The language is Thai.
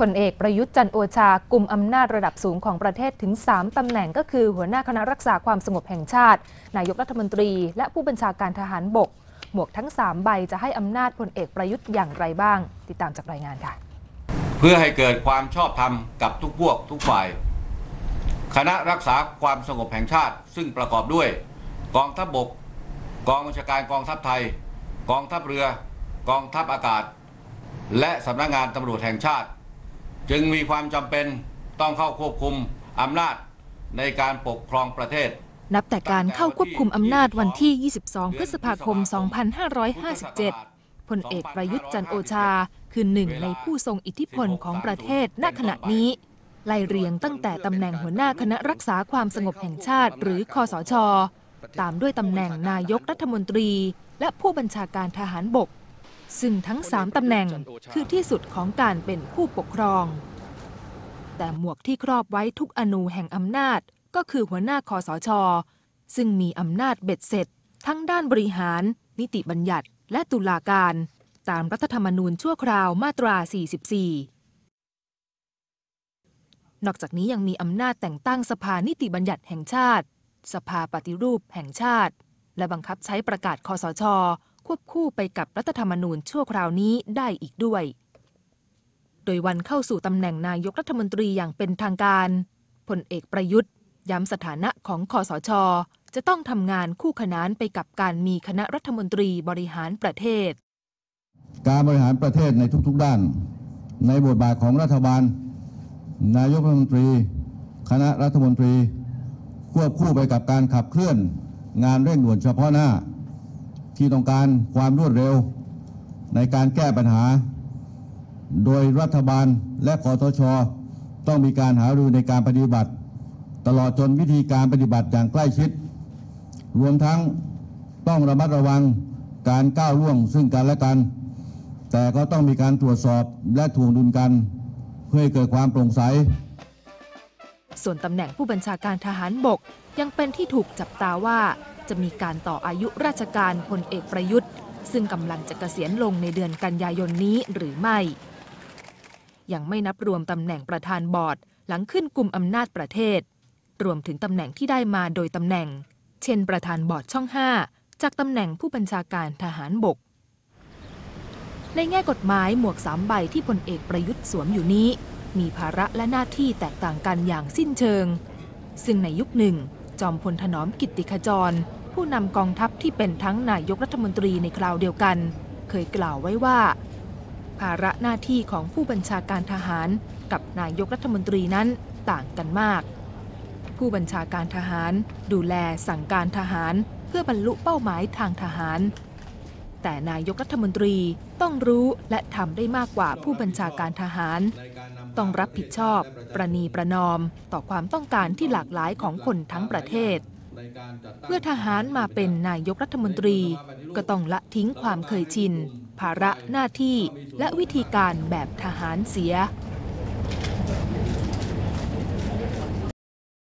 ผลเอกประยุทธ์จันโอชากลุ่มอำนาจระดับสูงของประเทศถึง 3 ตำแหน่งก็คือ หัวหน้าคณะรักษาความสงบแห่งชาติ นายกรัฐมนตรี และผู้บัญชาการทหารบก หมวกทั้ง 3 ใบจะให้อำนาจพลเอกประยุทธ์อย่างไรบ้าง ติดตามจากรายงานค่ะ เพื่อให้เกิดความชอบธรรมกับทุกพวกทุกฝ่าย คณะรักษาความสงบแห่งชาติ ซึ่งประกอบด้วย กองทัพบบกกองบัญชาการกองทัพไทย กองทัพเรือ กองทัพอากาศ และสำนักงานตำรวจแห่งชาติ จึงมีความจำเป็นต้องเข้าควบคุมอำนาจในการปกครองประเทศ นับแต่การเข้าควบคุมอำนาจวันที่ 22 พฤษภาคม 2557 พลเอกประยุทธ์จันโอชา คือหนึ่งในผู้ทรงอิทธิพลของประเทศณขณะนี้ ไล่เรียงตั้งแต่ตำแหน่งหัวหน้าคณะรักษาความสงบแห่งชาติ หรือคอสช ตามด้วยตำแหน่งนายกรัฐมนตรี และผู้บัญชาการทหารบก ซึ่งทั้ง3ตำแหน่งคือที่สุดของการเป็นผู้ปกครอง แต่หมวกที่ครอบไว้ทุกอนูแห่งอำนาจก็คือหัวหน้าคอสช ซึ่งมีอำนาจเบ็ดเสร็จ ทั้งด้านบริหาร นิติบัญญัติ และตุลาการ ตามรัฐธรรมนูญชั่วคราวมาตรา 44 นอกจากนี้ยังมีอำนาจแต่งตั้งสภานิติบัญญัติแห่งชาติ สภาปฏิรูปแห่งชาติ และบังคับใช้ประกาศคอสช ควบคู่ไปกับรัฐธรรมนูญชั่วคราวนี้ได้อีกด้วย โดยวันเข้าสู่ตำแหน่งนายกรัฐมนตรีอย่างเป็นทางการพลเอกประยุทธ์ ย้ำสถานะของคอสช จะต้องทำงานคู่ขนานไปกับการมีคณะรัฐมนตรีบริหารประเทศ การบริหารประเทศในทุกๆด้าน ในบทบาทของรัฐบาล นายกรัฐมนตรี คณะรัฐมนตรี ควบคู่ไปกับการขับเคลื่อนงานเร่งด่วนเฉพาะหน้า ที่ต้องการความรวดเร็ว ในการแก้ปัญหา โดยรัฐบาลและคอทช ต้องมีการหารือในการปฏิบัติ ตลอดจนวิธีการปฏิบัติอย่างใกล้ชิด รวมทั้งต้องระมัดระวังการก้าวล่วงซึ่งกันและกัน แต่ก็ต้องมีการตรวจสอบและถ่วงดุลกัน เพื่อให้เกิดความโปร่งใส ส่วนตำแหน่งผู้บัญชาการทหารบกยังเป็นที่ถูกจับตาว่า จะมีการต่ออายุราชการพลเอกประยุทธ์ ซึ่งกำลังจะเกษียณลงในเดือนกันยายนนี้หรือไม่ ยังไม่นับรวมตำแหน่งประธานบอร์ด หลังขึ้นกลุ่มอำนาจประเทศ รวมถึงตำแหน่งที่ได้มาโดยตำแหน่ง เช่น ประธานบอร์ดช่อง 5 จากตำแหน่งผู้บัญชาการทหารบก ในแง่กฎหมายหมวกสามใบที่พลเอกประยุทธ์สวมอยู่นี้ มีภาระและหน้าที่แตกต่างกันอย่างสิ้นเชิง ซึ่งในยุคหนึ่งจอมพลถนอมกิตติขจร ผู้นำกองทัพที่เป็นทั้งนายกรัฐมนตรีในคราวเดียวกัน เคยกล่าวไว้ว่า ภาระหน้าที่ของผู้บัญชาการทหารกับนายกรัฐมนตรีนั้นต่างกันมาก ผู้บัญชาการทหารดูแลสั่งการทหารเพื่อบรรลุเป้าหมายทางทหาร แต่นายกรัฐมนตรีต้องรู้และทำได้มากกว่าผู้บัญชาการทหาร ต้องรับผิดชอบ ประนีประนอม ต่อความต้องการที่หลากหลายของคนทั้งประเทศ เมื่อทหารมาเป็นนายกรัฐมนตรี ก็ต้องละทิ้งความเคยชิน ภาระหน้าที่และวิธีการแบบทหารเสีย